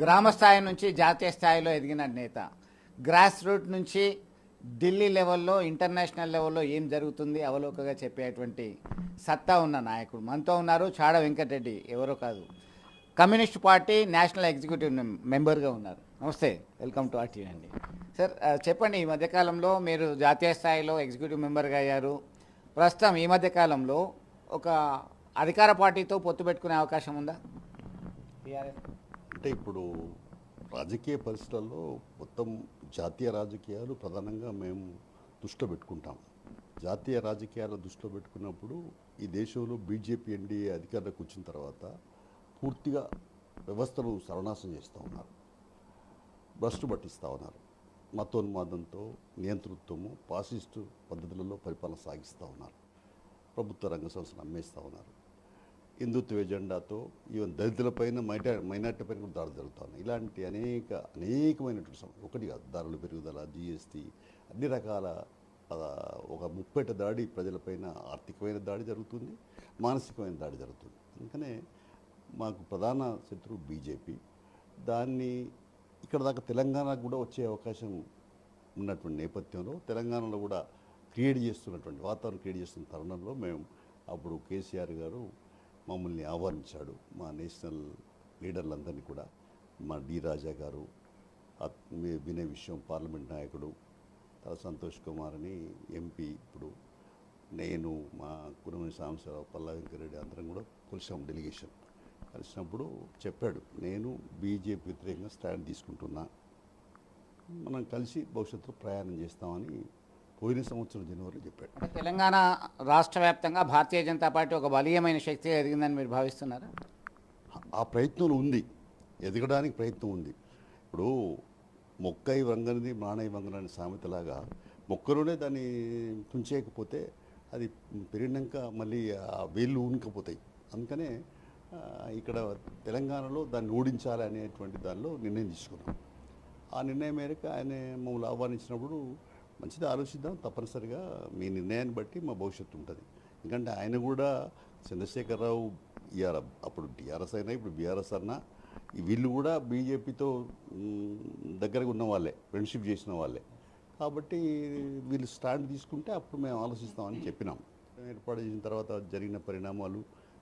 గ్రామ స్థాయి నుంచి జాతీయ స్థాయిలో ఎదిగిన నేత. గ్రాస్ రూట్ నుంచి ఢిల్లీ లెవెల్లో ఇంటర్నేషనల్ లెవెల్లో ఏం జరుగుతుంది అవలోకగా చెప్పేటువంటి సత్తా ఉన్న నాయకుడు. మనతో ఉన్నారు చాడ వెంకటరెడ్డి ఎవరో కాదు. కమ్యూనిస్ట్ పార్టీ నేషనల్ ఎగ్జిక్యూటివ్ మెంబర్గా ఉన్నారు. నమస్తే వెల్కమ్ టు ఆర్టీ అండి. సార్ చెప్పండి ఈ మధ్యకాలంలో మీరు జాతీయ స్థాయిలో ఎగ్జిక్యూటివ్ మెంబర్గా అయ్యారు. ప్రస్తుతం ఈ మధ్యకాలంలో ఒక అధికార పార్టీతో పొత్తు పెట్టుకునే అవకాశం ఉందా? టీఆర్ఎస్? అంటే ఇప్పుడు రాజకీయ పరిస్థితుల్లో మొత్తం జాతీయ రాజకీయాలు ప్రధానంగా మేము దృష్టిలో పెట్టుకుంటాం. జాతీయ రాజకీయాలు దృష్టిలో పెట్టుకున్నప్పుడు ఈ దేశంలో బీజేపీ ఎన్డీఏ అధికారంలోకి వచ్చిన తర్వాత పూర్తిగా వ్యవస్థను సర్వనాశం చేస్తూ ఉన్నారు. భ్రష్టు పట్టిస్తూ ఉన్నారు. మతోన్మాదంతో నియంతృత్వము పాసిస్టు పద్ధతులలో పరిపాలన సాగిస్తూ ఉన్నారు. ప్రభుత్వ రంగ సంస్థను అమ్మేస్తూ ఉన్నారు. హిందుత్వ ఎజెండాతో ఈవెన్ దళితులపైన మైటా మైనార్టీ పైన కూడా దాడులు జరుగుతున్నాయి. ఇలాంటి అనేక అనేకమైనటువంటి సమస్య ఒకటి కాదు ధరల పెరుగుదల జిఎస్టీ అన్ని రకాల ఒక ముప్పేట దాడి ప్రజలపైన ఆర్థికమైన దాడి జరుగుతుంది మానసికమైన దాడి జరుగుతుంది. అందుకనే మాకు ప్రధాన శత్రువు బీజేపీ దాన్ని ఇక్కడ దాకా తెలంగాణకు కూడా వచ్చే అవకాశం ఉన్నటువంటి నేపథ్యంలో తెలంగాణలో కూడా క్రియేట్ చేస్తున్నటువంటి వాతావరణం క్రియేట్ చేస్తున్న తరుణంలో మేము అప్పుడు కేసీఆర్ గారు మమ్మల్ని ఆహ్వానించాడు మా నేషనల్ లీడర్లందరినీ కూడా. మా డి రాజా గారు అత్- విషయం వినయ్ విశ్వం పార్లమెంట్ నాయకుడు సంతోష్ కుమార్ అని ఎంపీ ఇప్పుడు. నేను మా కురుమని సాంబశివరావు పల్లా వెంకరెడ్డి అందరం కూడా కలిసాం డెలిగేషన్. కలిసినప్పుడు చెప్పాడు నేను బీజేపీ వ్యతిరేకంగా స్టాండ్ తీసుకుంటున్నా. మనం కలిసి భవిష్యత్తులో ప్రయాణం చేస్తామని పోయిన సంవత్సరం జనవరిలో చెప్పాడు. అంటే తెలంగాణ రాష్ట్ర వ్యాప్తంగా భారతీయ జనతా పార్టీ ఒక బలీయమైన శక్తిగా ఎదిగిందని మీరు భావిస్తున్నారా? ఆ ప్రయత్నం ఉంది. ఎదగడానికి ప్రయత్నం ఉంది. ఇప్పుడు మొక్కై వంగనిది మానై వంగనని సామెతలాగా మొక్కలోనే దాన్ని తుంచేయకపోతే అది పెరిగినాక మళ్ళీ ఆ వేళ్ళు ఊనికపోతాయి అందుకనే ఇక్కడ తెలంగాణలో దాన్ని ఓడించాలి అనేటువంటి దానిలో నిర్ణయం తీసుకున్నాం. ఆ నిర్ణయం మేరకు ఆయన మమ్మల్ని ఆహ్వానించినప్పుడు మంచిది ఆలోచిద్దాం తప్పనిసరిగా. మీ నిర్ణయాన్ని బట్టి మా భవిష్యత్తు ఉంటుంది. ఎందుకంటే ఆయన కూడా చంద్రశేఖరరావు ఇఆర్ అప్పుడు టీఆర్ఎస్ అయినా ఇప్పుడు బీఆర్ఎస్ అన్నా వీళ్ళు కూడా బీజేపీతో దగ్గరగా ఉన్న వాళ్ళే ఫ్రెండ్షిప్ చేసిన వాళ్ళే. కాబట్టి వీళ్ళు స్టాండ్ తీసుకుంటే అప్పుడు మేము ఆలోచిస్తామని చెప్పినాం. ఏర్పాటు చేసిన తర్వాత జరిగిన పరిణామాలు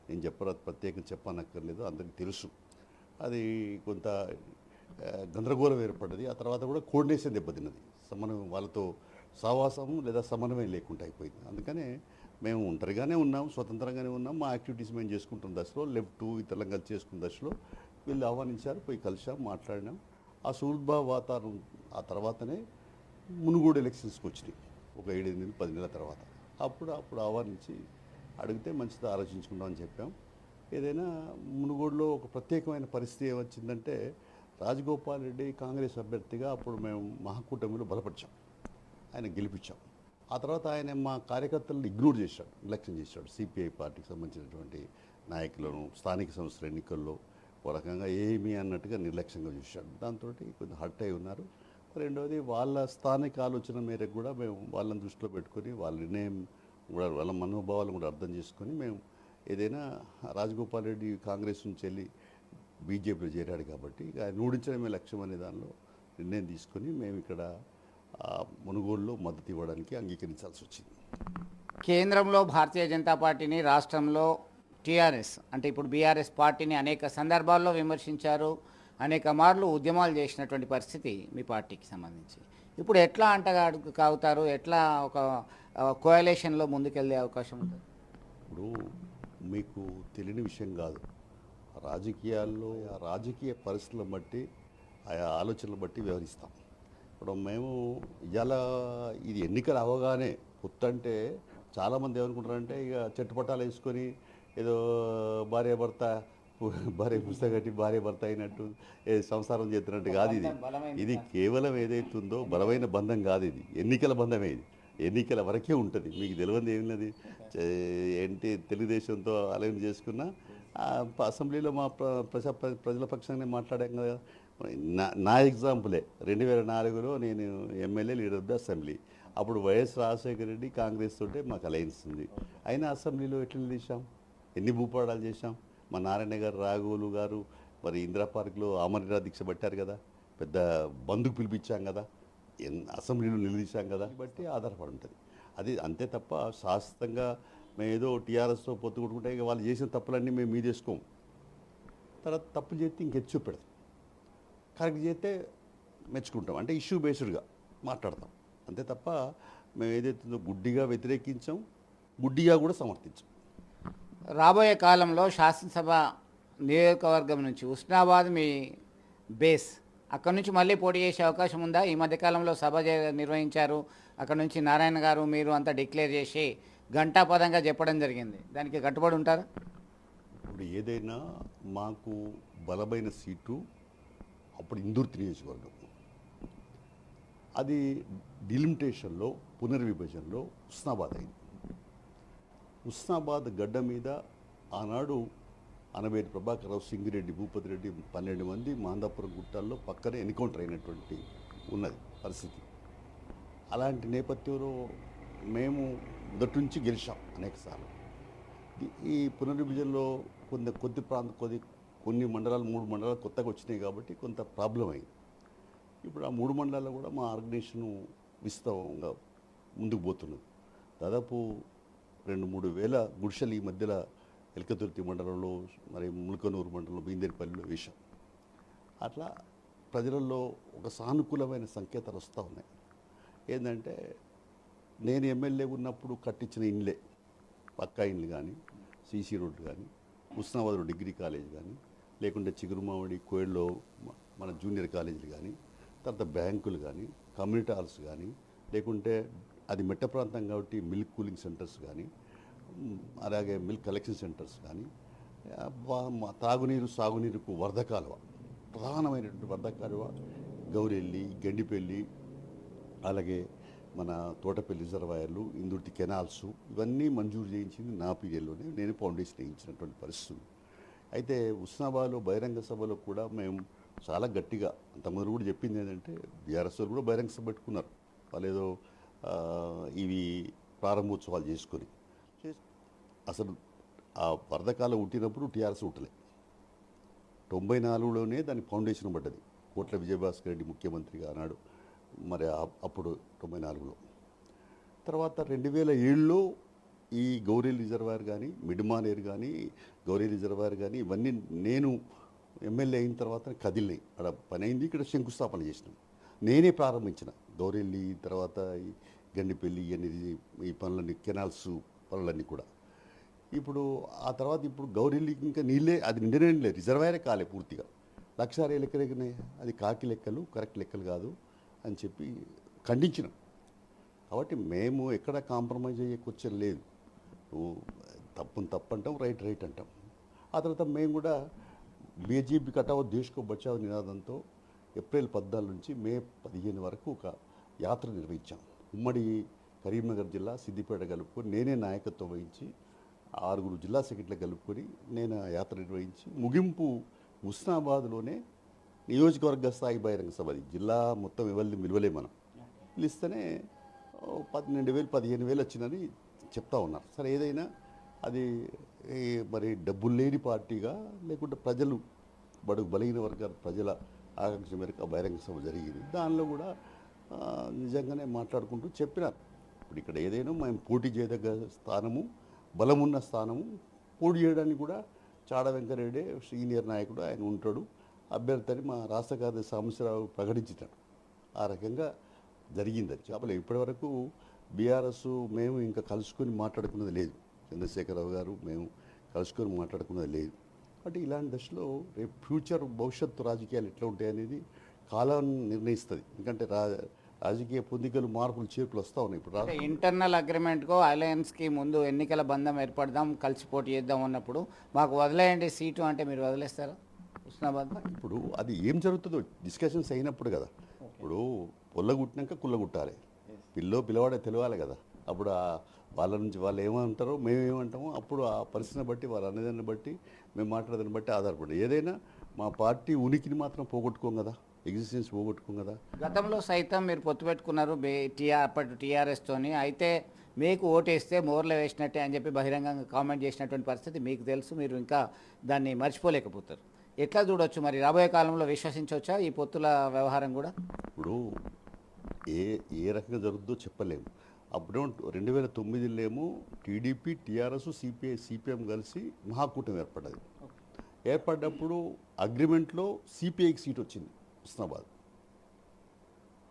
నేను చెప్ప ప్రత్యేకంగా చెప్పనక్కర్లేదు అందరికీ తెలుసు. అది కొంత గందరగోళం ఏర్పడ్డది. ఆ తర్వాత కూడా కోఆర్డినేషన్ దెబ్బతిన్నది. సమన్వయం వాళ్ళతో సావాసం లేదా సమన్వయం లేకుండా అయిపోయింది. అందుకనే మేము ఒంటరిగానే ఉన్నాం స్వతంత్రంగానే ఉన్నాం. మా యాక్టివిటీస్ మేము చేసుకుంటున్న దశలో లెఫ్ట్ ఇతరులం కలిసి చేసుకున్న దశలో వీళ్ళు ఆహ్వానించారు పోయి కలిసాం మాట్లాడినాం. ఆ సులభ వాతావరణం ఆ తర్వాతనే మునుగోడు ఎలక్షన్స్కి వచ్చినాయి. ఒక ఏడెనిమిది పది నెలల తర్వాత. అప్పుడు అప్పుడు ఆహ్వానించి అడిగితే మంచిది ఆలోచించుకుంటామని చెప్పాం. ఏదైనా మునుగోడులో ఒక ప్రత్యేకమైన పరిస్థితి ఏమొచ్చిందంటే రాజగోపాల్ రెడ్డి కాంగ్రెస్ అభ్యర్థిగా అప్పుడు మేము మహాకూటమిలో బలపరిచాం. ఆయన గెలిపించాం. ఆ తర్వాత ఆయన మా కార్యకర్తలను ఇగ్నోర్ చేశాడు నిర్లక్ష్యం చేశాడు. సిపిఐ పార్టీకి సంబంధించినటువంటి నాయకులను స్థానిక సంస్థల ఎన్నికల్లో ఒక రకంగా ఏమీ అన్నట్టుగా నిర్లక్ష్యంగా చూశాడు. దాంతో కొంచెం హర్ట్ అయి ఉన్నారు. రెండవది వాళ్ళ స్థానిక ఆలోచన మేరకు కూడా మేము వాళ్ళని దృష్టిలో పెట్టుకొని వాళ్ళ నిర్ణయం కూడా వాళ్ళ మనోభావాలను కూడా అర్థం చేసుకొని మేము ఏదైనా రాజగోపాల్ రెడ్డి కాంగ్రెస్ నుంచి వెళ్ళి బీజేపీలో చేరాడు కాబట్టి ఇక ఆయన ఓడించడమే లక్ష్యం అనే దానిలో నిర్ణయం తీసుకొని మేము ఇక్కడ ఆ, మునుగోడులో మద్దతు ఇవ్వడానికి అంగీకరించాల్సి వచ్చింది. కేంద్రంలో భారతీయ జనతా పార్టీని రాష్ట్రంలో టీఆర్ఎస్ అంటే ఇప్పుడు బీఆర్ఎస్ పార్టీని అనేక సందర్భాల్లో విమర్శించారు అనేక మార్లు ఉద్యమాలు చేసినటువంటి పరిస్థితి మీ పార్టీకి సంబంధించి. ఇప్పుడు ఎట్లా అంటగా కాగుతారు? ఎట్లా ఒక కోయలేషన్లో ముందుకెళ్ళే అవకాశం ఉంటుంది? ఇప్పుడు మీకు తెలియని విషయం కాదు. రాజకీయాల్లో ఆ రాజకీయ పరిస్థితులను బట్టి ఆయా ఆలోచనలు బట్టి వ్యవహరిస్తాం. ఇప్పుడు మేము ఇవాళ ఇది ఎన్నికలు అవగానే పొత్తు అంటే చాలామంది ఏమనుకుంటారంటే ఇక చెట్టుపట్టాలు వేసుకొని ఏదో భార్య భర్త భార్య పుస్తకం కట్టి భార్య భర్త అయినట్టు ఏ సంసారం చేస్తున్నట్టు కాదు ఇది. ఇది కేవలం ఏదైతుందో బలమైన బంధం కాదు ఇది. ఎన్నికల బంధమే ఇది. ఎన్నికల వరకే ఉంటుంది. మీకు తెలియదు ఏమిన్నది చే- ఏంటి తెలుగుదేశంతో అలైన్ చేసుకున్న అసెంబ్లీలో మా ప్ర- ప్రజా ప్రజల పక్షాన్ని మాట్లాడాం కదా. నా నా ఎగ్జాంపులే. రెండు వేల నాలుగులో నేను MLA leader of the assembly. అప్పుడు వైఎస్ రాజశేఖర రెడ్డి కాంగ్రెస్ తోటే మాకు అలయన్స్ ఉంది. అయినా అసెంబ్లీలో ఎట్లా నిలిచాం? ఎన్ని భూపాడాలు చేశాం? మా నారాయణ గారు రాఘవులు గారు మరి ఇందిరా పార్క్లో ఆమరణ దీక్ష పట్టారు కదా. పెద్ద బంధుకు పిలిపించాం కదా. ఎన్ అసెంబ్లీలో నిలదీశాం కదా. బట్టి ఆధారపడి ఉంటుంది. అది అంతే తప్ప శాశ్వతంగా మేము ఏదో టీఆర్ఎస్తో పొత్తు కొట్టుకుంటే ఇక వాళ్ళు చేసిన తప్పులన్నీ మేము మీ చేసుకోము తర్వాత తప్పులు చేస్తే ఇంకెచ్చు పెడతాం కరెక్ట్ చేస్తే మెచ్చుకుంటాం. అంటే ఇష్యూ బేస్డ్గా మాట్లాడతాం. అంతే తప్ప మేము ఏదైతుందో గుడ్డిగా వ్యతిరేకించాం గుడ్డిగా కూడా సమర్థించాం. రాబోయే కాలంలో శాసనసభ నియోజకవర్గం నుంచి ఉస్నాబాద్ మీ బేస్. అక్కడ నుంచి మళ్ళీ పోటీ చేసే అవకాశం ఉందా? ఈ మధ్యకాలంలో సభ నిర్వహించారు. అక్కడ నుంచి నారాయణ గారు మీరు అంతా డిక్లేర్ చేసి ఘంటాపదంగా చెప్పడం జరిగింది. దానికి కట్టుబడి ఉంటారా? ఇప్పుడు ఏదైనా మాకు బలమైన సీటు అప్పుడు ఇందుర్తి నియోజకవర్గం. అది డిలిమిటేషన్లో పునర్విభజనలో ఉస్నాబాద్ అయింది. ఉస్నాబాద్ గడ్డ మీద ఆనాడు అనవేటి ప్రభాకరరావు సింగిరెడ్డి భూపతి రెడ్డి పన్నెండు మంది మాందాపురం గుట్టాల్లో పక్కనే ఎన్కౌంటర్ అయినటువంటి ఉన్నది పరిస్థితి. అలాంటి నేపథ్యంలో మేము మొదటి నుంచి గెలిచాం అనేకసార్లు. ఈ- ఈ పునర్విభజనలో కొంత కొద్ది ప్రాంత కొద్ది కొన్ని మండలాలు మూడు మండలాలు కొత్తగా వచ్చినాయి కాబట్టి కొంత ప్రాబ్లం అయింది. ఇప్పుడు ఆ మూడు మండలాల్లో కూడా మా ఆర్గనైజేషన్ విస్తవంగా ముందుకు పోతున్నది. దాదాపు రెండు మూడు వేల గుడిసెలు ఈ మధ్యలో ఎలకతుర్తి మండలంలో మరి ములకనూరు మండలంలో బీందేరిపల్లిలో వేశాం. అట్లా ప్రజలలో ఒక సానుకూలమైన సంకేతాలు వస్తూ ఉన్నాయి. ఏంటంటే నేను ఎమ్మెల్యే ఉన్నప్పుడు కట్టించిన ఇండ్లే పక్కా ఇండ్లు కానీ సీసీ రోడ్లు కానీ ఉస్నాబాద్లో డిగ్రీ కాలేజ్ కానీ లేకుంటే చిగురుమామిడి కోయిల్లో మన జూనియర్ కాలేజీలు కానీ తర్వాత బ్యాంకులు కానీ కమ్యూనిటీ హాల్స్ కానీ లేకుంటే అది మెట్ట ప్రాంతం కాబట్టి మిల్క్ కూలింగ్ సెంటర్స్ కానీ అలాగే మిల్క్ కలెక్షన్ సెంటర్స్ కానీ తాగునీరు సాగునీరుకు వరద కాలువ ప్రధానమైనటువంటి వరద కాలువ గౌరెల్లి గండిపల్లి అలాగే మన తోటపల్లి రిజర్వాయర్లు ఇందుటి కెనాల్స్ ఇవన్నీ మంజూరు చేయించింది నా పీరియడ్లోనే. నేను ఫౌండేషన్ వేయించినటువంటి పరిస్థితులు. అయితే ఉస్నాబాద్లో బహిరంగ సభలో కూడా మేము చాలా గట్టిగా అంతమంది కూడా చెప్పింది ఏంటంటే బీఆర్ఎస్ కూడా బహిరంగ సభ పెట్టుకున్నారు. వాళ్ళు ఏదో ఇవి ప్రారంభోత్సవాలు చేసుకొని. అసలు ఆ వరదకాలం ఉట్టినప్పుడు టీఆర్ఎస్ ఉట్టలే తొంభై నాలుగులోనే దాని ఫౌండేషన్ పడ్డది. కోట్ల విజయభాస్కర్ రెడ్డి ముఖ్యమంత్రిగా అన్నాడు. మరి అప్పుడు తొంభై నాలుగులో. తర్వాత రెండు వేల ఏడులో ఈ గౌరీ రిజర్వాయర్ కానీ మిడ్మానేర్ కానీ గౌరీ రిజర్వాయర్ కానీ ఇవన్నీ నేను ఎమ్మెల్యే అయిన తర్వాత కదిలినాయి. అక్కడ పని అయింది ఇక్కడ శంకుస్థాపన చేసినాం. నేనే ప్రారంభించిన. గౌరెల్లి తర్వాత ఈ గండిపల్లి ఇవన్నీ ఈ పనులన్నీ కెనాల్స్ పనులన్నీ కూడా. ఇప్పుడు ఆ తర్వాత ఇప్పుడు గౌరెల్లికి ఇంకా నీళ్ళే అది నిండినే లేదు రిజర్వాయరే కాలే పూర్తిగా. లక్ష అరవై లెక్కలు అది కాకి లెక్కలు కరెక్ట్ లెక్కలు కాదు. అని చెప్పి ఖండించినాం. కాబట్టి మేము ఎక్కడ కాంప్రమైజ్ అయ్యే కూర్చొని లేదు. నువ్వు తప్పుని తప్పు అంటాం రైట్ రైట్ అంటాం. ఆ తర్వాత మేము కూడా బీజేపీ కటావో దేశ్కో బచావో నినాదంతో ఏప్రిల్ పద్నాలుగు నుంచి మే పదిహేను వరకు ఒక యాత్ర నిర్వహించాం. ఉమ్మడి కరీంనగర్ జిల్లా సిద్దిపేట కలుపుకొని నేనే నాయకత్వం వహించి ఆరుగురు జిల్లా సెక్రటరీలు కలుపుకొని నేను ఆ యాత్ర నిర్వహించి ముగింపు ఉస్నాబాద్లోనే నియోజకవర్గ స్థాయి బహిరంగ సభ అది. జిల్లా మొత్తం ఎవరిని విలువలే మనం. పిలిస్తేనే పన్నెండు వేలు పదిహేను వేలు వచ్చిందని చెప్తా ఉన్నారు. సరే ఏదైనా అది మరి డబ్బులు లేని పార్టీగా లేకుంటే ప్రజలు బడుగు బలహీన వర్గాల ప్రజల ఆకాంక్ష మేరకు బహిరంగ సభ జరిగింది. దానిలో కూడా నిజంగానే మాట్లాడుకుంటూ చెప్పినారు. ఇప్పుడు ఇక్కడ ఏదైనా మేము పోటీ చేయదగ్గ స్థానము బలమున్న స్థానము పోటీ చేయడానికి కూడా చాడ వెంకరెడ్డి సీనియర్ నాయకుడు ఆయన ఉంటాడు. అభ్యర్థి మా రాష్ట్ర కార్యదర్శి సాంబశివరావు ప్రకటించాడు ఆ రకంగా జరిగింది అది చేపలు ఇప్పటివరకు బీఆర్ఎస్ మేము ఇంకా కలుసుకొని మాట్లాడుకున్నది లేదు. చంద్రశేఖరరావు గారు మేము కలుసుకొని మాట్లాడుకున్నది లేదు. అంటే ఇలాంటి దశలో రేపు ఫ్యూచర్ భవిష్యత్తు రాజకీయాలు ఎట్లా ఉంటాయి అనేది కాలం నిర్ణయిస్తుంది. ఎందుకంటే రా రాజకీయ పొందికలు మార్పులు చేర్పులు వస్తూ ఉన్నాయి ఇప్పుడు ఇంటర్నల్ అగ్రిమెంట్కు అలయన్స్కి ముందు ఎన్నికల బంధం ఏర్పడదాం కలిసి పోటీ చేద్దాం అన్నప్పుడు మాకు వదిలేయండి సీటు అంటే మీరు వదిలేస్తారా? హుస్నాబాద్ ఇప్పుడు అది ఏం జరుగుతుందో డిస్కషన్స్ అయినప్పుడు కదా. ఇప్పుడు పొల్లగుట్టినాక కుల్లగుట్టాలి పిల్లో పిల్లవాడే తెలియాలి కదా. అప్పుడు వాళ్ళ నుంచి వాళ్ళు ఏమంటారో మేము ఏమంటామో అప్పుడు ఆ పరిస్థితిని బట్టి వాళ్ళ అనేదాన్ని బట్టి మేము మాట్లాడదాన్ని బట్టి ఆధారపడి. ఏదైనా మా పార్టీ ఉనికిని మాత్రం పోగొట్టుకోం కదా. ఎగ్జిస్టెన్స్ పోగొట్టుకోం కదా. గతంలో సైతం మీరు పొత్తు పెట్టుకున్నారు టీఆర్ అప్పటి టీఆర్ఎస్తోని అయితే మీకు ఓటేస్తే మోర్లో వేసినట్టే అని చెప్పి బహిరంగంగా కామెంట్ చేసినటువంటి పరిస్థితి మీకు తెలుసు. మీరు ఇంకా దాన్ని మర్చిపోలేకపోతారు. ఎట్లా చూడొచ్చు మరి? రాబోయే కాలంలో విశ్వసించవచ్చా ఈ పొత్తుల వ్యవహారం కూడా? ఇప్పుడు ఏ ఏ రకంగా జరుగుతుందో చెప్పలేము. అప్పుడు రెండు వేల తొమ్మిదిలో ఏమో టీడీపీ టీఆర్ఎస్ సిపిఐ సిపిఎం కలిసి మహాకూటమి ఏర్పడ్డది. ఏర్పడ్డప్పుడు అగ్రిమెంట్లో సిపిఐకి సీట్ వచ్చింది హుస్నాబాద్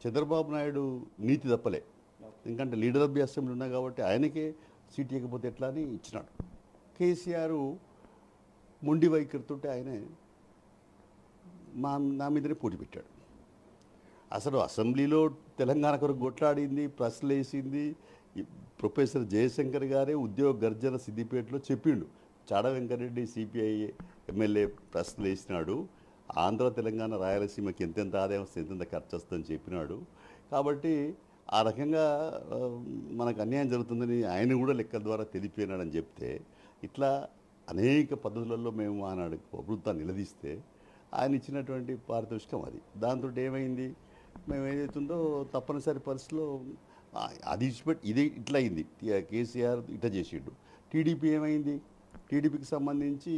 చంద్రబాబు నాయుడు నీతి తప్పలే. ఎందుకంటే లీడర్ ఆఫ్ ది అసెంబ్లీ ఉన్నా కాబట్టి ఆయనకే సీట్ ఇవ్వకపోతే ఎట్లా అని ఇచ్చినాడు. కేసీఆర్ మొండి వైఖరితో ఆయనే మా నా మీదనే పోటీ పెట్టాడు. అసలు అసెంబ్లీలో తెలంగాణ కొరకు కొట్లాడింది ప్రశ్నలు వేసింది ప్రొఫెసర్ జయశంకర్ గారే ఉద్యోగ గర్జన సిద్దిపేటలో చెప్పిండు. చాడ వెంకరెడ్డి సిపిఐ ఎమ్మెల్యే ప్రశ్నలు వేసినాడు ఆంధ్ర తెలంగాణ రాయలసీమకి ఎంతెంత ఆదాయం వస్తే ఎంతెంత ఖర్చు వస్తుందని చెప్పినాడు. కాబట్టి ఆ రకంగా మనకు అన్యాయం జరుగుతుందని ఆయన కూడా లెక్కల ద్వారా తెలిపినాడని చెప్తే ఇట్లా అనేక పద్ధతులలో మేము ఆనాడు ప్రభుత్వాన్ని నిలదీస్తే ఆయన ఇచ్చినటువంటి పారితోషికం అది. దాంతో ఏమైంది? మేము ఏదైతుందో తప్పనిసరి పరిస్థితిలో అది ఇచ్చిపెట్టి ఇదే ఇట్లా అయింది. కేసీఆర్ ఇట్లా చేసిండు. టీడీపీ ఏమైంది? టీడీపీకి సంబంధించి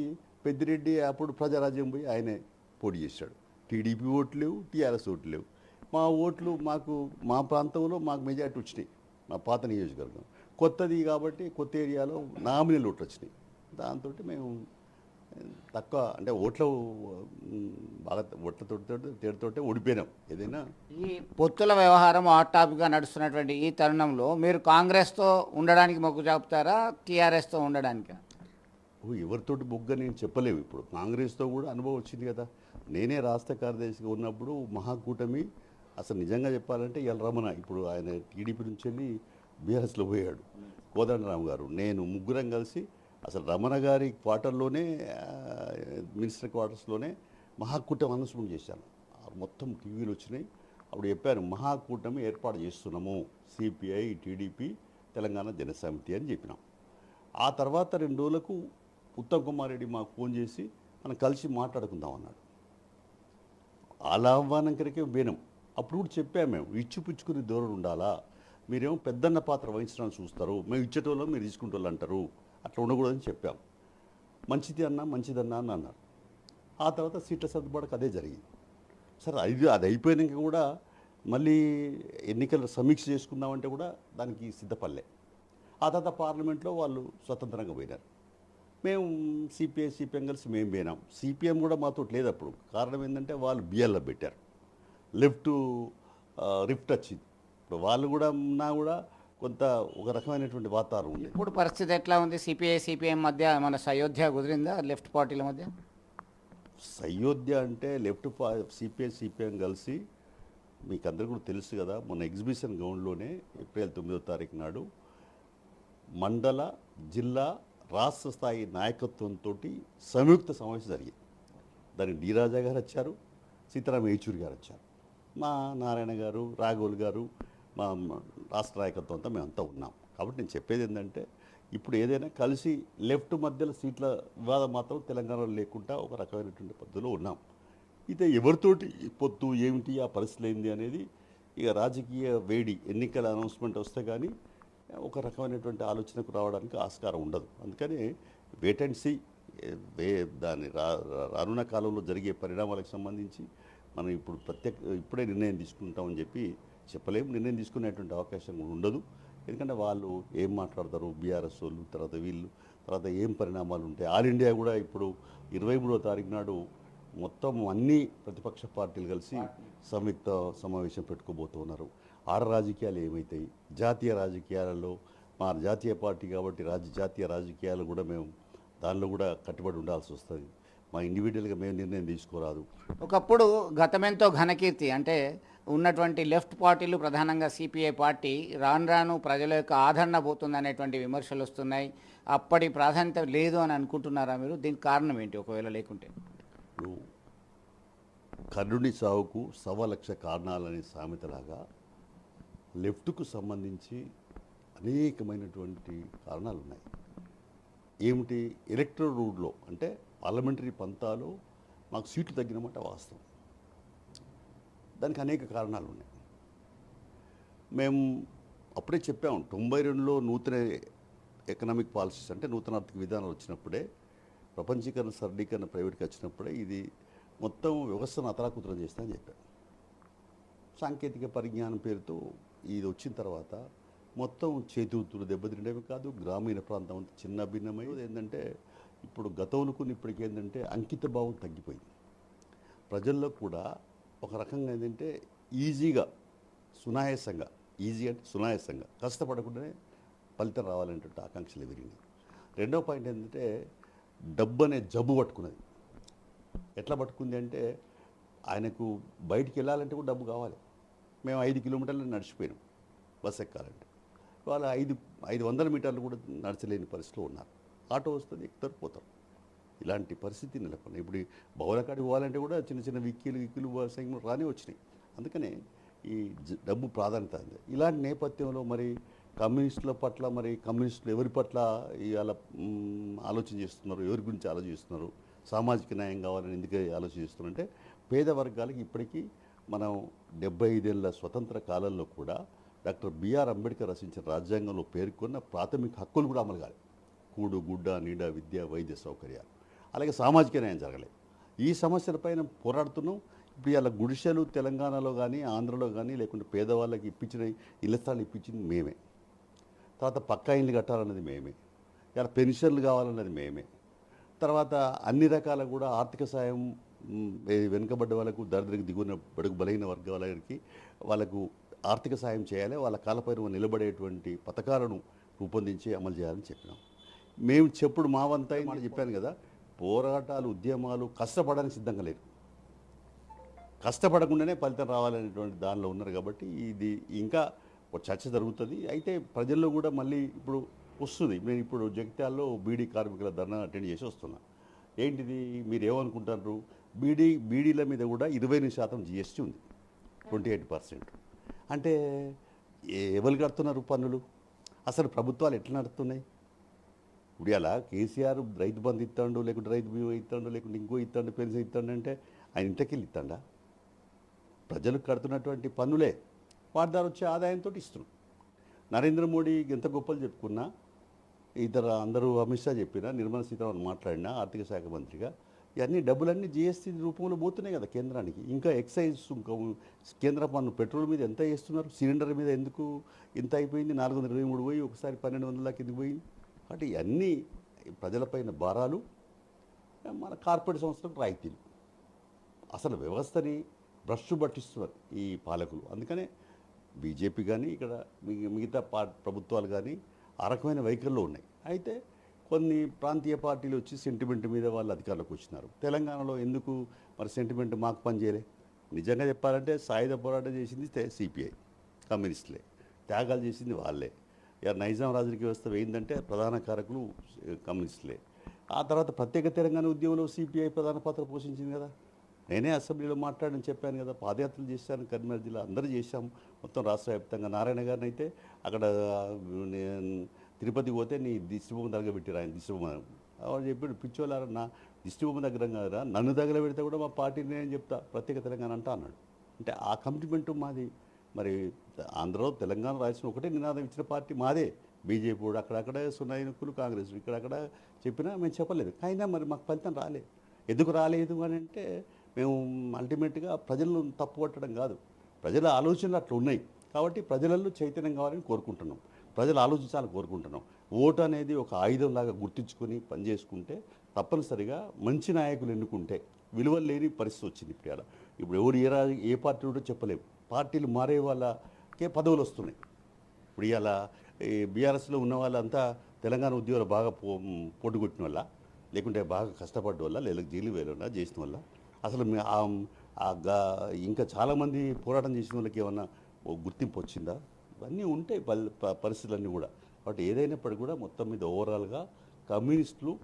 పెద్దిరెడ్డి అప్పుడు ప్రజారాజ్యం పోయి ఆయనే పోటీ చేశాడు. టీడీపీ ఓట్లు లేవు టీఆర్ఎస్ ఓట్లు లేవు. మా ఓట్లు మాకు మా ప్రాంతంలో మాకు మెజార్టీ వచ్చినాయి. మా పాత నియోజకవర్గం. కొత్తది కాబట్టి కొత్త ఏరియాలో నామినల్ ఓట్లు వచ్చినాయి. దాంతో మేము తక్కువ అంటే ఓట్ల బాగా ఓట్లతో తేడుతోటే ఓడిపోయినాం. ఏదైనా ఈ పొత్తుల వ్యవహారం హాట్ టాపిక్గా నడుస్తున్నటువంటి ఈ తరుణంలో మీరు కాంగ్రెస్తో ఉండడానికి మొగ్గు చాపుతారా టీఆర్ఎస్తో ఉండడానికి? ఓ, ఎవరితోటి బొగ్గ నేను చెప్పలేము ఇప్పుడు. కాంగ్రెస్తో కూడా అనుభవం వచ్చింది కదా. నేనే రాష్ట్ర కార్యదర్శిగా ఉన్నప్పుడు మహాకూటమి అసలు నిజంగా చెప్పాలంటే ఎల్ రమణ ఇప్పుడు ఆయన టీడీపీ నుంచి వెళ్ళి బీఆర్ఎస్లో పోయాడు. కోదండరామ్ గారు నేను ముగ్గురం కలిసి అసలు రమణ గారి క్వార్టర్లోనే మినిస్టర్ క్వార్టర్స్లోనే మహాకూటమి అనౌన్స్మెంట్ చేశాను మొత్తం టీవీలు వచ్చినాయి. అప్పుడు చెప్పాను మహాకూటమి ఏర్పాటు చేస్తున్నాము సిపిఐ టీడీపీ తెలంగాణ జనసమితి అని చెప్పినాం. ఆ తర్వాత రెండు రోజులకు ఉత్తమ్ కుమార్ రెడ్డి మాకు ఫోన్ చేసి మనం కలిసి మాట్లాడుకుందాం అన్నాడు. అలా ఆహ్వానం కరికే వినం అప్పుడు కూడా చెప్పాము మేము ఇచ్చి పుచ్చుకుని దూరం ఉండాలా? మీరేమో పెద్దన్న పాత్ర వహించడానికి చూస్తారు. మేము ఇచ్చేటోళ్ళం మీరు తీసుకుంటోళ్ళు అంటారు. అట్లా ఉండకూడదని చెప్పాం. మంచిది అన్నా మంచిదన్నా అని అన్నారు. ఆ తర్వాత సీట్ల సర్దుబాటుకు అదే జరిగింది. సరే అది అది అయిపోయినాక కూడా మళ్ళీ ఎన్నికలు సమీక్ష చేసుకుందామంటే కూడా దానికి సిద్ధపడలే. ఆ తర్వాత పార్లమెంట్లో వాళ్ళు స్వతంత్రంగా పోయినారు. మేము సిపిఐ సిపిఎం కలిసి మేము పోయినాం. సిపిఎం కూడా మాతో లేదు అప్పుడు. కారణం ఏంటంటే వాళ్ళు బిఎల్లో పెట్టారు. లెఫ్ట్ రిఫ్ట్ వచ్చింది. ఇప్పుడు వాళ్ళు కూడా ఉన్నా కూడా కొంత ఒక రకమైనటువంటి వాతావరణం ఉంది. ఇప్పుడు పరిస్థితి ఎట్లా ఉంది? సిపిఐ సిపిఎం మధ్య మన సయోధ్య కుదిరిందా? లెఫ్ట్ పార్టీల మధ్య? సయోధ్య అంటే లెఫ్ట్ పా సిపిఐ సిపిఎం కలిసి మీకు అందరికీ కూడా తెలుసు కదా మొన్న ఎగ్జిబిషన్ గ్రౌండ్లోనే ఏప్రిల్ తొమ్మిదో తారీఖు నాడు మండల జిల్లా రాష్ట్ర స్థాయి నాయకత్వంతో సంయుక్త సమావేశం జరిగింది. దానికి డి రాజా గారు వచ్చారు సీతారాం యేచూరి గారు వచ్చారు. మా నారాయణ గారు రాఘవులు గారు మా రాష్ట్ర నాయకత్వం అంతా మేమంతా ఉన్నాం. కాబట్టి నేను చెప్పేది ఏంటంటే ఇప్పుడు ఏదైనా కలిసి లెఫ్ట్ మధ్యలో సీట్ల వివాదం మాత్రం తెలంగాణలో లేకుండా ఒక రకమైనటువంటి పద్ధతిలో ఉన్నాం. అయితే ఎవరితోటి పొత్తు ఏమిటి ఆ పరిస్థితి ఏంది అనేది ఇక రాజకీయ వేడి ఎన్నికల అనౌన్స్మెంట్ వస్తే కానీ ఒక రకమైనటువంటి ఆలోచనకు రావడానికి ఆస్కారం ఉండదు. అందుకని వెయిట్ అండ్ సీ వే దాని రా- రానున్న కాలంలో జరిగే పరిణామాలకు సంబంధించి మనం ఇప్పుడు ప్రత్యేక ఇప్పుడే నిర్ణయం తీసుకుంటామని చెప్పి చెప్పలేము. నిర్ణయం తీసుకునేటువంటి అవకాశం కూడా ఉండదు. ఎందుకంటే వాళ్ళు ఏం మాట్లాడతారు? బీఆర్ఎస్ వాళ్ళు తర్వాత వీళ్ళు తర్వాత ఏం పరిణామాలు ఉంటాయి? ఆల్ ఇండియా కూడా ఇప్పుడు ఇరవై మూడో తారీఖు నాడు మొత్తం అన్ని ప్రతిపక్ష పార్టీలు కలిసి సంయుక్త సమావేశం పెట్టుకోబోతున్నారు. ఆడ రాజకీయాలు ఏమవుతాయి జాతీయ రాజకీయాలలో మా జాతీయ పార్టీ కాబట్టి రాజ్య జాతీయ రాజకీయాలు కూడా మేము దానిలో కూడా కట్టుబడి ఉండాల్సి వస్తుంది. మా ఇండివిజువల్గా మేము నిర్ణయం తీసుకోరాదు. ఒకప్పుడు గతమెంతో ఘనకీర్తి అంటే ఉన్నటువంటి లెఫ్ట్ పార్టీలు ప్రధానంగా సిపిఐ పార్టీ రాను రాను ప్రజల యొక్క ఆదరణ పోతుంది అనేటువంటి విమర్శలు వస్తున్నాయి. అప్పటి ప్రాధాన్యత లేదు అని అనుకుంటున్నారా మీరు? దీనికి కారణం ఏంటి ఒకవేళ లేకుంటే? కర్ణుడి సావుకు సవ లక్ష కారణాలనే సామెతలాగా లెఫ్ట్కు సంబంధించి అనేకమైనటువంటి కారణాలు ఉన్నాయి ఏమిటి? ఎలక్ట్రల్ రూట్లో అంటే పార్లమెంటరీ పంతాలు మాకు సీట్లు తగ్గినమాట వాస్తవం. దానికి అనేక కారణాలు ఉన్నాయి. మేము అప్పుడే చెప్పాము తొంభై రెండులో నూతన ఎకనామిక్ పాలసీస్ అంటే నూతన ఆర్థిక విధానాలు వచ్చినప్పుడే ప్రపంచీకరణ సరళీకరణ ప్రైవేట్కి వచ్చినప్పుడే ఇది మొత్తం వ్యవస్థను అతలాకుతలం చేస్తానని చెప్పాను సాంకేతిక పరిజ్ఞానం పేరుతో ఇది వచ్చిన తర్వాత మొత్తం చేతివృత్తులు దెబ్బతినడమే కాదు గ్రామీణ ప్రాంతం అంతా చిన్న భిన్నమై ఏంటంటే ఇప్పుడు గతంలో ఇప్పటికి ఏంటంటే అంకిత భావం తగ్గిపోయింది. ప్రజల్లో కూడా ఒక రకంగా ఏంటంటే ఈజీగా సునాయాసంగా ఈజీ అంటే సునాయాసంగా కష్టపడకుండానే ఫలితం రావాలనేటువంటి ఆకాంక్షలు ఎదిరినాయి రెండో పాయింట్ ఏంటంటే డబ్బు అనే జబ్బు పట్టుకున్నది. ఎట్లా పట్టుకుంది అంటే ఆయనకు బయటికి వెళ్ళాలంటే కూడా డబ్బు కావాలి. మేము ఐదు కిలోమీటర్లు నడిచిపోయినాం బస్ ఎక్కాలంటే. వాళ్ళ ఐదు ఐదు వందల మీటర్లు కూడా నడచలేని పరిస్థితిలో ఉన్నారు. ఆటో వస్తుంది ఎక్కుతారు పోతారు ఇలాంటి పరిస్థితి నెలకొన్నాయి. ఇప్పుడు ఈ భవనకాడికి పోవాలంటే కూడా చిన్న చిన్న విక్కీలు విక్కీలు సైకిల్ రాని వచ్చినాయి. అందుకనే ఈ డబ్బు ప్రాధాన్యత ఉంది. ఇలాంటి నేపథ్యంలో మరి కమ్యూనిస్టుల పట్ల మరి కమ్యూనిస్టులు ఎవరి పట్ల ఇవాళ ఆలోచన చేస్తున్నారు? ఎవరి గురించి ఆలోచిస్తున్నారు సామాజిక న్యాయం కావాలని ఎందుకు ఆలోచిస్తున్నారంటే అంటే పేద వర్గాలకి ఇప్పటికీ మనం డెబ్బై ఐదేళ్ళ స్వతంత్ర కాలంలో కూడా డాక్టర్ బిఆర్ అంబేద్కర్ రచించిన రాజ్యాంగంలో పేర్కొన్న ప్రాథమిక హక్కులు కూడా అమలు కాలేదు కూడు గుడ్డ నీడ విద్య వైద్య సౌకర్యాలు. అలాగే సామాజిక న్యాయం జరగలేదు ఈ సమస్యలపైన పోరాడుతున్నాం. ఇప్పుడు ఇలా గుడిసెలు తెలంగాణలో కానీ ఆంధ్రలో కానీ లేకుంటే పేదవాళ్ళకి ఇప్పించిన ఇళ్ళ స్థలాలు ఇప్పించింది మేమే. తర్వాత పక్కా ఇల్లు కట్టాలన్నది మేమే. ఇలా పెన్షన్లు కావాలన్నది మేమే. తర్వాత అన్ని రకాల కూడా ఆర్థిక సాయం వెనుకబడ్డ వాళ్ళకు దరిద్రకు దిగున బడుగు బలైన వర్గాలకి వాళ్ళకు ఆర్థిక సాయం చేయాలి. వాళ్ళ కాలపైన నిలబడేటువంటి పథకాలను రూపొందించి అమలు చేయాలని చెప్పినాం. మేము చెప్పుడు మా వంతాయి మాట చెప్పాను కదా పోరాటాలు ఉద్యమాలు కష్టపడడానికి సిద్ధంగా లేరు. కష్టపడకుండానే ఫలితం రావాలనేటువంటి దానిలో ఉన్నారు కాబట్టి ఇది ఇంకా ఒక చర్చ జరుగుతుంది. అయితే ప్రజల్లో కూడా మళ్ళీ ఇప్పుడు వస్తుంది. నేను ఇప్పుడు జగిత్యాల్లో బీడీ కార్మికుల ధర్నా అటెండ్ చేసి వస్తున్నా. ఏంటిది? మీరు ఏమనుకుంటారు? బీడీ బీడీల మీద కూడా ఇరవై ఎనిమిది శాతం జిఎస్టీ ఉంది. Twenty eight percent. అంటే ఎవరు కడుతున్నారు పన్నులు? అసలు ప్రభుత్వాలు ఎట్లా నడుస్తున్నాయి? ఇప్పుడు అలా కేసీఆర్ రైతు బంధు ఇస్తాడు లేకుంటే రైతు బీమా ఇస్తాడు లేకుంటే ఇంకో ఇస్తాడు పెన్షన్ ఇస్తాడు అంటే ఆయన ఇంతకెళ్ళి ఇస్తాడా ప్రజలకు కడుతున్నటువంటి పన్నులే వాటి ద్వారా వచ్చే ఆదాయంతో ఇస్తున్నాం. నరేంద్ర మోడీ ఎంత గొప్పలు చెప్పుకున్నా ఇతర అందరూ అమిత్ షా చెప్పినా నిర్మలా సీతారామన్ మాట్లాడినా ఆర్థిక శాఖ మంత్రిగా ఇవన్నీ డబ్బులన్నీ జిఎస్టీ రూపంలో పోతున్నాయి కదా కేంద్రానికి. ఇంకా ఎక్సైజ్ ఇంకా కేంద్ర పన్ను పెట్రోల్ మీద ఎంత వేస్తున్నారు? సిలిండర్ మీద ఎందుకు ఇంత అయిపోయింది? నాలుగు వందల ఇరవై మూడు పోయి ఒకసారి పన్నెండు వందల కిందకి పోయింది? కాబట్టి ఇవన్నీ ప్రజలపైన భారాలు మన కార్పొరేట్ సంస్థలకు రాయితీలు. అసలు వ్యవస్థని భ్రష్టు పట్టిస్తున్నారు ఈ పాలకులు. అందుకనే బీజేపీ కానీ ఇక్కడ మిగతా పా ప్రభుత్వాలు కానీ ఆ రకమైన వైఖరిలో ఉన్నాయి. అయితే కొన్ని ప్రాంతీయ పార్టీలు వచ్చి సెంటిమెంట్ మీద వాళ్ళు అధికారులకు వచ్చినారు. తెలంగాణలో ఎందుకు మరి సెంటిమెంట్ మాకు పనిచేయలే నిజంగా చెప్పాలంటే సాయుధ పోరాటం చేసింది సిపిఐ కమ్యూనిస్టులే. త్యాగాలు చేసింది వాళ్ళే. నైజాం రాజకీయ వ్యవస్థ వేయిందంటే ప్రధాన కారకులు కమ్యూనిస్టులే. ఆ తర్వాత ప్రత్యేక తెలంగాణ ఉద్యమంలో సిపిఐ ప్రధాన పాత్ర పోషించింది కదా. నేనే అసెంబ్లీలో మాట్లాడని చెప్పాను కదా. పాదయాత్రలు చేశాను కరీంనగర్ జిల్లా అందరూ చేశాం. మొత్తం రాష్ట్ర వ్యాప్తంగా నారాయణ గారిని అయితే అక్కడ నేను పోతే నీ దిష్టిబొమ్మ దగ్గర ఆయన దిష్టిబొమ్మ. వాళ్ళు చెప్పాడు పిచ్చోళ్ళారా నా దిష్టిబొమ్మ దగ్గర కదా నన్ను దగ్గర పెడితే కూడా మా పార్టీని నేను చెప్తా. ప్రత్యేక తెలంగాణ అంటా అన్నాడు. అంటే ఆ కమిట్మెంట్ మాది. మరి ఆంధ్రలో తెలంగాణ రాయలసీమ ఒకటే నినాదం ఇచ్చిన పార్టీ మాదే. బీజేపీ కూడా అక్కడక్కడ సున్నాయకులు కాంగ్రెస్ ఇక్కడక్కడ చెప్పినా మేము చెప్పలేదు. అయినా మరి మాకు ఫలితం రాలేదు ఎందుకు రాలేదు అని అంటే మేము అల్టిమేట్గా ప్రజలను తప్పు పట్టడం కాదు. ప్రజల ఆలోచనలు అట్లా ఉన్నాయి. కాబట్టి ప్రజలలో చైతన్యం కావాలని కోరుకుంటున్నాం. ప్రజలు ఆలోచించాలని కోరుకుంటున్నాం. ఓటు అనేది ఒక ఆయుధంలాగా గుర్తించుకొని పనిచేసుకుంటే తప్పనిసరిగా మంచి నాయకులు ఎన్నుకుంటే విలువలు లేని పరిస్థితి వచ్చింది ఇప్పుడు ఇప్పుడు ఎవరు ఏ రాజు ఏ పార్టీ ఉంటో చెప్పలేము పార్టీలు మారే వాళ్ళ కే పదవులు వస్తున్నాయి. ఇప్పుడు ఇవాళ ఈ బీఆర్ఎస్లో ఉన్న వాళ్ళంతా తెలంగాణ ఉద్యోగాలు బాగా పో పోటు కొట్టిన వల్ల లేకుంటే బాగా కష్టపడ్డ వల్ల లేదా జైలు వేయకుండా చేసిన వల్ల అసలు గా- ఇంకా చాలామంది పోరాటం చేసిన వాళ్ళకి ఏమన్నా గుర్తింపు వచ్చిందా? ఇవన్నీ ఉంటాయి పల్- ప- పరిస్థితులన్నీ కూడా. కాబట్టి ఏదైనప్పటికీ కూడా మొత్తం మీద ఓవరాల్గా కమ్యూనిస్టులు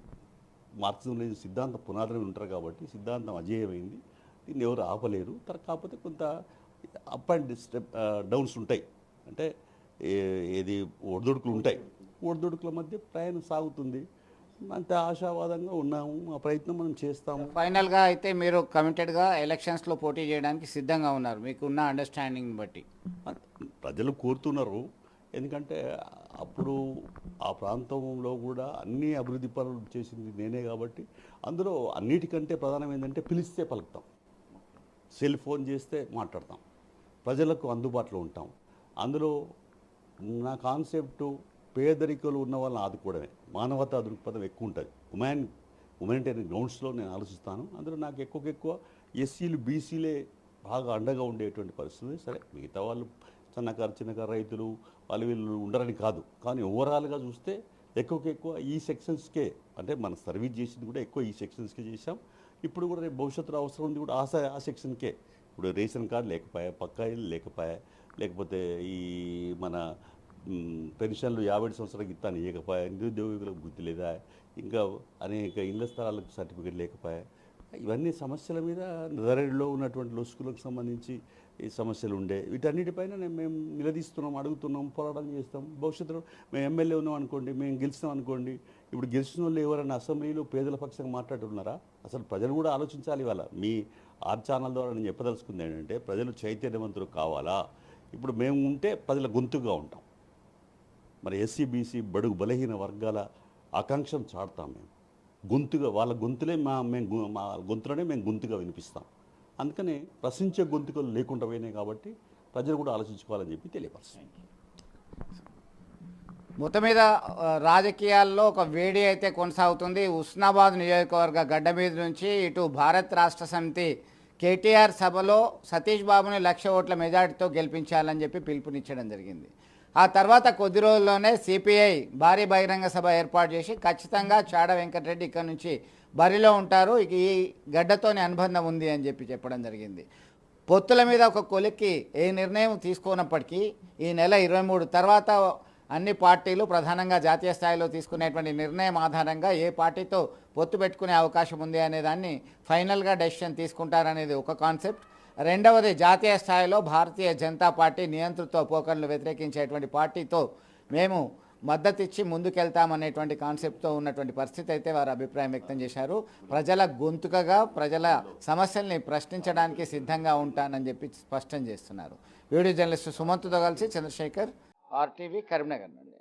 మార్క్సిజం లేదు సిద్ధాంత పునాదులు ఉంటారు కాబట్టి సిద్ధాంతం అజేయమైంది. దీన్ని ఎవరు ఆపలేరు. తర్వాత కాకపోతే కొంత అప్ అండ్ స్టెప్ డౌన్స్ ఉంటాయి. అంటే ఏది ఒడిదుడుకులు ఉంటాయి. ఒడిదుడుకుల మధ్య ప్రయాణం సాగుతుంది. అంత ఆశావాదంగా ఉన్నాము. ఆ ప్రయత్నం మనం చేస్తాము. ఫైనల్గా అయితే మీరు కమిటెడ్గా ఎలక్షన్స్లో పోటీ చేయడానికి సిద్ధంగా ఉన్నారు. మీకున్న అండర్స్టాండింగ్ బట్టి. ప్రజలు కోరుతున్నారు. ఎందుకంటే అప్పుడు ఆ ప్రాంతంలో కూడా అన్ని అభివృద్ధి పనులు చేసింది నేనే కాబట్టి అందులో అన్నిటికంటే ప్రధానం ఏంటంటే పిలిస్తే పలుకుతాం. సెల్ ఫోన్ చేస్తే మాట్లాడతాం. ప్రజలకు అందుబాటులో ఉంటాం. అందులో నా కాన్సెప్టు పేదరికలు ఉన్న వాళ్ళని ఆదుకోవడమే. మానవతా దృక్పథం ఎక్కువ ఉంటుంది. ఉమెన్ హ్యుమానిటేరియన్ గ్రౌండ్స్లో నేను ఆలోచిస్తాను. అందులో నాకు ఎక్కువకి ఎక్కువ ఎస్సీలు బీసీలే బాగా అండగా ఉండేటువంటి పరిస్థితి. సరే మిగతా వాళ్ళు చిన్నకారు చిన్నకారు రైతులు వాళ్ళు వీళ్ళు ఉండరని కాదు. కానీ ఓవరాల్గా చూస్తే ఎక్కువకి ఎక్కువ ఈ సెక్షన్స్కే అంటే మన సర్వీస్ చేసింది కూడా ఎక్కువ ఈ సెక్షన్స్కే చేసాం ఇప్పుడు కూడా రేపు భవిష్యత్తులో అవసరం ఉంది కూడా ఆ ఆ సెక్షన్కే ఇప్పుడు రేషన్ కార్డు లేకపోయా పక్కా ఇల్లు లేకపోయా లేకపోతే ఈ మన పెన్షన్లు యాభై సంవత్సరాలకు ఇస్తాను ఇవ్వకపోయా నిరుద్యోగులకు గుర్తు లేదా ఇంకా అనేక ఇళ్ళ స్థలాలకు సర్టిఫికేట్ లేకపోయా ఇవన్నీ సమస్యల మీద ధరలో ఉన్నటువంటి లొసుకులకు సంబంధించి ఈ సమస్యలు ఉండే. వీటన్నిటిపైన మేము నిలదీస్తున్నాం అడుగుతున్నాం పోరాటం చేస్తాం. భవిష్యత్తులో మేము ఎమ్మెల్యే ఉన్నాం అనుకోండి మేము గెలిచినాం అనుకోండి ఇప్పుడు గెలిచిన వాళ్ళు ఎవరైనా అసెంబ్లీలో పేదల పక్షంగా మాట్లాడుతున్నారా? అసలు ప్రజలు కూడా ఆలోచించాలి ఇవాళ. మీ ఆర్ ఛానల్ ద్వారా నేను చెప్పదలుచుకుంది ఏంటంటే ప్రజలు చైతన్యవంతులు కావాలా? ఇప్పుడు మేము ఉంటే ప్రజల గొంతుగా ఉంటాం. మరి ఎస్సీ బీసీ బడుగు బలహీన వర్గాల ఆకాంక్షను చాడతాం మేము. గొంతుగా వాళ్ళ గొంతులే మా మేము మా గొంతులోనే మేము గొంతుగా వినిపిస్తాం. అందుకని ప్రశ్నించే గొంతుకలు లేకుండా పోయినాయి కాబట్టి ప్రజలు కూడా ఆలోచించుకోవాలని చెప్పి తెలియపరుస్తాం మొత్తం మీద రాజకీయాల్లో ఒక వేడి అయితే కొనసాగుతుంది. ఉస్నాబాద్ నియోజకవర్గ గడ్డ మీద నుంచి ఇటు భారత్ రాష్ట్ర సమితి కేటీఆర్ సభలో సతీష్ బాబుని లక్ష ఓట్ల మెజార్టీతో గెలిపించాలని చెప్పి పిలుపునిచ్చడం జరిగింది. ఆ తర్వాత కొద్ది రోజుల్లోనే సిపిఐ భారీ బహిరంగ సభ ఏర్పాటు చేసి ఖచ్చితంగా చాడ వెంకటరెడ్డి ఇక్కడ నుంచి బరిలో ఉంటారు. ఇక ఈ గడ్డతోని అనుబంధం ఉంది అని చెప్పి చెప్పడం జరిగింది. పొత్తుల మీద ఒక కొలిక్కి ఏ నిర్ణయం తీసుకున్నప్పటికీ ఈ నెల ఇరవై మూడు తర్వాత అన్ని పార్టీలు ప్రధానంగా జాతీయ స్థాయిలో తీసుకునేటువంటి నిర్ణయం ఆధారంగా ఏ పార్టీతో పొత్తు పెట్టుకునే అవకాశం ఉంది అనే దాన్ని ఫైనల్గా డెసిషన్ తీసుకుంటారనేది ఒక కాన్సెప్ట్. రెండవది జాతీయ స్థాయిలో భారతీయ జనతా పార్టీ నియంతృత్వ పోకడలు వ్యతిరేకించేటువంటి పార్టీతో మేము మద్దతు ఇచ్చి ముందుకెళ్తామనేటువంటి కాన్సెప్ట్తో ఉన్నటువంటి పరిస్థితి అయితే వారు అభిప్రాయం వ్యక్తం చేశారు. ప్రజల గొంతుకగా ప్రజల సమస్యల్ని ప్రశ్నించడానికి సిద్ధంగా ఉంటానని చెప్పి స్పష్టం చేస్తున్నారు. వీడియో జర్నలిస్ట్ సుమంత్తో కలిసి చంద్రశేఖర్ ఆర్టీవీ కరీంనగర్ నుండి.